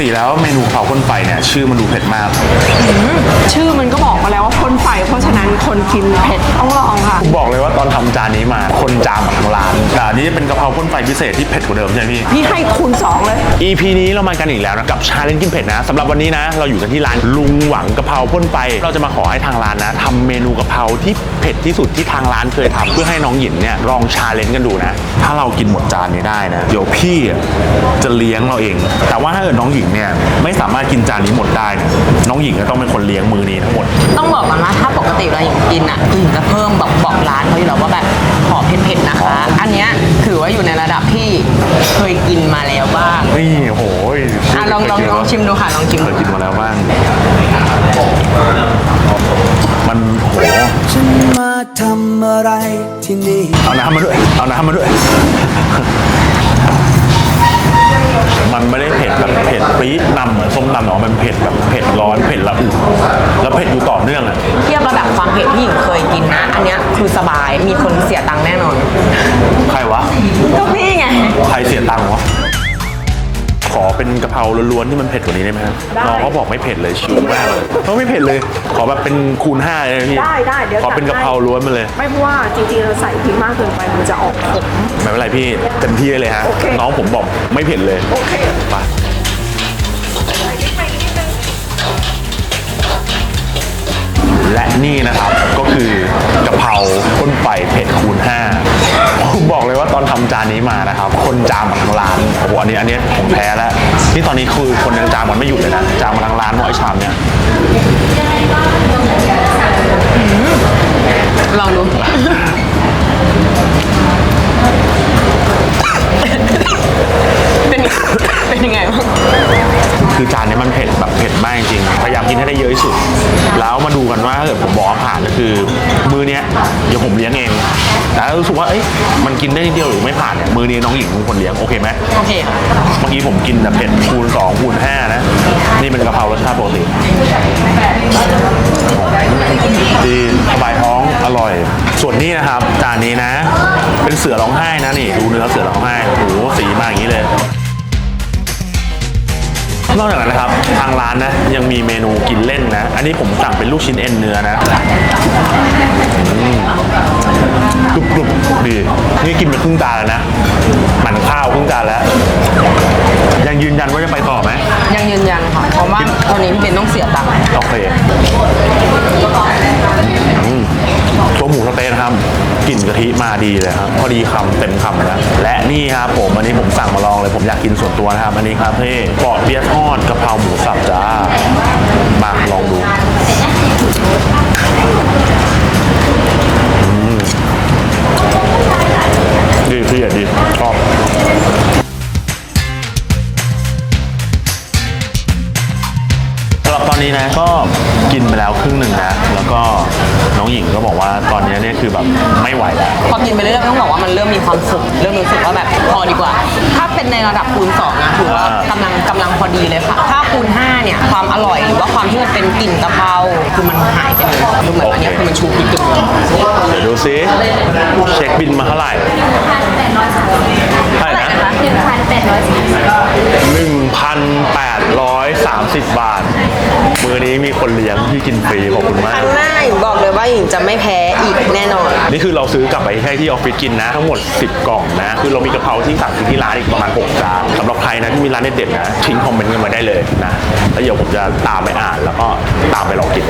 ติแล้วเมนูเผาพ่นไฟเนี่ยชื่อมันดูเผ็ดมาก ชื่อมันก็บอกมาแล้วว่าคนไฟเพราะฉะนั้นคนกินเผ็ดต้องลองค่ะ เป็นกะเพราพ่นไฟพิเศษที่เผ็ดกว่าเดิมใช่ไหมพี่ พี่ให้คูณ2เลย EP นี้เรามากันอีกแล้วนะกับชาเลนจ์กินเผ็ดนะสำหรับวันนี้นะ เราอยู่กันที่ร้านลุงหวังกะเพราพ่นไฟเราจะมาขอให้ทางร้านนะทำเมนูกะเพราที่เผ็ดที่สุดที่ทางร้านเคยทำเพื่อให้น้องหยินเนี่ยลองชาเลนจ์กันดูนะ ถ้าเรากินหมดจานนี้ได้นะเดี๋ยวพี่อะจะเลี้ยงเราเอง แต่ว่าถ้าเกิดน้องหญิงเนี่ยไม่สามารถกินจานนี้หมดได้เนี่ยน้องหญิงก็ต้องเป็นคนเลี้ยงมือนี้ทั้งหมด ต้องบอกกันว่าถ้าปกติเราอย่างกินอะคือหญิงจะเพิ่มบอกบอกร้านเขาอยู่แล้วว่าแบบขอเผ็ดๆนะคะ อันเนี้ยถือ ว่าอยู่ในระดับที่เคยกินมาแล้วบ้างนี่โหยอะลองลองลองชิมดูค่ะลองชิมเคดูยกินมาแล้วบ้าง มันโห ฉันมาทำอะไรที่นี่ เอาน้ำมาด้วย เอาน้ำมาด้วย มันไม่ได้เผ็ดแบบเผ็ดปี๊ดนำเหมือนส้มตำหรอกมันเผ็ดแบบเผ็ดร้อนเผ็ดระอุแล้วเผ็ดอยู่ต่อเนื่องอะ เทียบระดับความเผ็ดที่หญิงเคยกินนะ อันเนี้ยคือสบายมีคนเสียตังค์แน่นอน เป็นกะเพราล้วนๆที่มันเผ็ดกว่านี้ได้ไหมฮะน้องเขาบอกไม่เผ็ดเลยชิวมากเลยเขาไม่เผ็ดเลย ขอแบบเป็นคูณห้าเลยนะพี่ได้ได้เดี๋ยวขอเป็นจักะดให้เพราล้วนมาเลย ไม่เพราะว่าจริงๆเราใส่พริกมากเกินไปมันจะออกขม ไม่เป็นไรพี่เต็มที่เลยฮะ โอเค น้องผมบอกไม่เผ็ดเลยโอเค ไปและนี่นะครับ ว่าตอนทำจานนี้มานะครับ คนจามมาทั้งร้านโอ้โหอันนี้อันนี้ผมแพ้แล้วที่ตอนนี้คือคนยังจามมันไม่หยุดเลยนะจามมาทั้งร้านว่าไอชามเนี่ยลองดู สุด แล้วมาดูกันว่าถ้าเกิดผมบอกว่าผ่านก็คือ มือเนี้ยเดี๋ยวผมเลี้ยงเองแต่ถ้ารู้สึกว่าเอ้ยมันกินได้นิดเดียวหรือไม่ผ่านเนี่ยมือนี้น้องหญิงเป็นคนเลี้ยงโอเคไหมโอเคค่ะเมื่อกี้ผมกินแต่เผ็ดคูณ2คูณ5นะ นี่เป็นกะเพรารสชาติปกติดีสบายท้องอร่อย ส่วนนี้นะครับจานนี้นะ เป็นเสือร้องไห้นะนี่ดูเนื้อเสือร้อง รับทางร้านนะ ยังมีเมนูกินเล่นนะ อันนี้ผมสั่งเป็นลูกชิ้นเอ็นเนื้อนะอืมกรุบกรุบดี นี่กินไปครึ่งจานแล้วนะหมั่นข้าวครึ่งจานแล้ว ยังยืนยันว่าจะไปต่อไหมยังยืนยันค่ะเพราะว่าตอนนี้พี่เป็นต้องเสียตังค์โอเค ดีเลยครับพอดีคำเต็มคำนะและนี่ครับผมอันนี้ผมสั่งมาลองเลยผมอยากกินส่วนตัวนะครับ อันนี้ครับเพ่ปอดเปี๊ยะทอดกะเพราหมูสับจ้ามาลองดูดีพี่อะดีชอบสำหรับตอนนี้นะก็กินไปแล้วครึ่งหนึ่งนะ แล้วก็ องหญิงก็บอกว่าตอนนี้เนี่ยคือแบบไม่ไหวแล้วพอกินไปเรื่อยๆต้องบอกว่ามันเริ่มมีความสุขเริ่มรู้สึกว่าแบบพอดีกว่า ถ้าเป็นในระดับคูณ2นะถือว่ากำลังกำลังพอดีเลยค่ะ ถ้าคูณ5เนี่ยความอร่อยหรือว่าความที่มันเป็นกลิ่นกะเพราคือมันหายไปเลยคือเหมือนอันเนี้ยคือมันชูพิจุดเดี๋ยวดูซิเช็คบินมาเท่าไหร่เท่าไหร่นะหนึ่งพันแปด ร้อยสามสิบบาท มือนี้มีคนเลี้ยงที่กินฟรีขอบคุณมาคกรั้งหน้าหญิงบอกเลยว่าหญิงจะไม่แพ้อีกแน่นอน นี่คือเราซื้อกลับไปให้ที่ออฟฟิศกินนะ ทั้งหมด 10 กล่องนะ คือเรามีกะเพราที่สั่งซื้อที่ร้านอีกประมาณ6จานสำหรับใครนะที่มีร้านเด็ดๆนะทิ้งคอมเมนต์กันมาได้เลยนะแล้วเดี๋ยวผมจะตามไปอ่านแล้วก็ตามไปลองกิน